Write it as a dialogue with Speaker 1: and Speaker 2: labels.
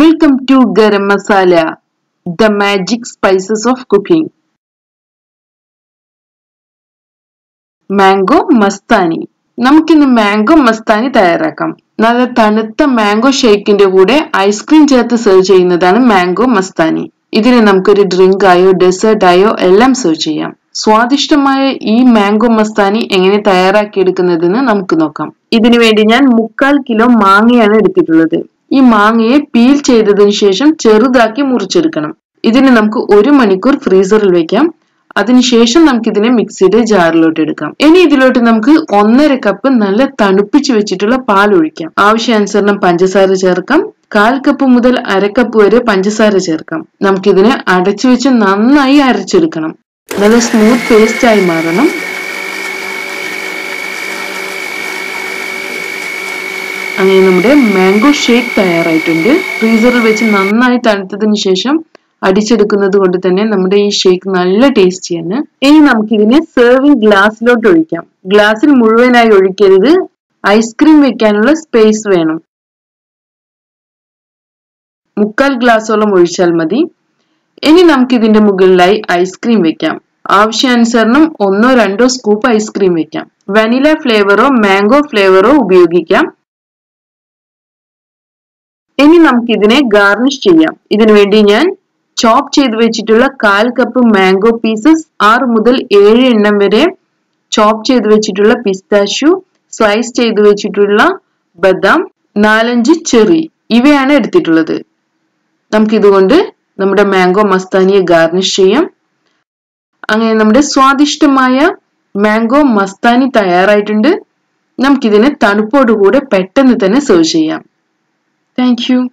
Speaker 1: Welcome to garam masala the magic spices of cooking mango mastani നമുക്കിന്ന് mango Mastani തയ്യാറാക്കാം. നല്ല തണുത്ത മാംഗോ ഷേക്കിന്റെ കൂടെ ഐസ്ക്രീം ചേർത്ത് സെർവ് ചെയ്യുന്നതാണ് മാംഗോ മസ്താനി ഇതിനെ നമുക്കൊരു ഡ്രിങ്ക് ആയോ ഡെസേർട്ട് ആയോ എല്ലാം സെർവ് ചെയ്യാം. സ്വാദിഷ്ടമായ ഈ മാംഗോ മസ്താനി എങ്ങനെ തയ്യാറാക്കിയെടുക്കുന്നതെന്ന് നമുക്ക് നോക്കാം. ഇതിനു വേണ്ടി ഞാൻ മുക്കാൽ കിലോ മാങ്ങയാണ് എടുത്തിട്ടുള്ളത്. ഈ മാങ്ങയെ പീൽ ചെയ്തതിന് ശേഷം ചെറുതാക്കി മുറിച്ചെടുക്കണം. ഇതിന് നമുക്ക് ഒരു മണിക്കൂർ ഫ്രീസറിൽ വെക്കാം. അതിനുശേഷം നമുക്ക് ഇതിനെ മിക്സിയുടെ ജാറിലോട്ട് എടുക്കാം. ഇനി ഇതിലോട്ട് നമുക്ക് ഒന്നര കപ്പ് നല്ല തണുപ്പിച്ച് വെച്ചിട്ടുള്ള പാൽ ഒഴിക്കാം. ആവശ്യാനുസരണം പഞ്ചസാര ചേർക്കാം. കാൽ കപ്പ് മുതൽ അര കപ്പ് വരെ പഞ്ചസാര ചേർക്കാം. നമുക്കിതിനെ അടച്ചു വെച്ച് നന്നായി അരച്ചെടുക്കണം. നല്ല സ്മൂത്ത് പേസ്റ്റ് ആയി മാറണം. അങ്ങനെ നമ്മുടെ മാംഗോ ഷേക്ക് തയ്യാറായിട്ടുണ്ട്. ഫ്രീസറിൽ വെച്ച് നന്നായി തണുത്തതിന് ശേഷം അടിച്ചെടുക്കുന്നത് കൊണ്ട് തന്നെ നമ്മുടെ ഈ ഷേക്ക് നല്ല ടേസ്റ്റിയാണ് ഇനി നമുക്കിതിനെ സെർവിങ് ഗ്ലാസ്സിലോട്ട് ഒഴിക്കാം. ഗ്ലാസ്സിൽ മുഴുവനായി ഒഴിക്കരുത്. ഐസ്ക്രീം വെക്കാനുള്ള സ്പേസ് വേണം. മുക്കാൽ ഗ്ലാസ്സോളം ഒഴിച്ചാൽ മതി. ഇനി നമുക്ക് ഇതിന്റെ മുകളിലായി ഐസ്ക്രീം വെക്കാം. ആവശ്യാനുസരണം ഒന്നോ രണ്ടോ സ്കൂപ്പ് ഐസ്ക്രീം വെക്കാം. വനില ഫ്ലേവറോ മാംഗോ ഫ്ലേവറോ ഉപയോഗിക്കാം. ഇനി നമുക്ക് ഇതിനെ ഗാർണിഷ് ചെയ്യാം. ഇതിനു വേണ്ടി ഞാൻ ചോപ്പ് ചെയ്ത് വെച്ചിട്ടുള്ള കാൽ കപ്പ് മാംഗോ പീസസ് ആറ് മുതൽ ഏഴ് എണ്ണം വരെ ചോപ്പ് ചെയ്ത് വെച്ചിട്ടുള്ള പിസ്താഷ്യു സ്ലൈസ് ചെയ്ത് വെച്ചിട്ടുള്ള ബദാം നാലഞ്ച് ചെറി ഇവയാണ് എടുത്തിട്ടുള്ളത്. നമുക്ക് ഇതുകൊണ്ട് നമ്മുടെ മാംഗോ മസ്താനിയെ ഗാർണിഷ് ചെയ്യാം. അങ്ങനെ നമ്മുടെ സ്വാദിഷ്ടമായ മാംഗോ മസ്താനി തയ്യാറായിട്ടുണ്ട്. നമുക്കിതിനെ തണുപ്പോടുകൂടെ പെട്ടെന്ന് തന്നെ സെർവ് ചെയ്യാം. Thank you.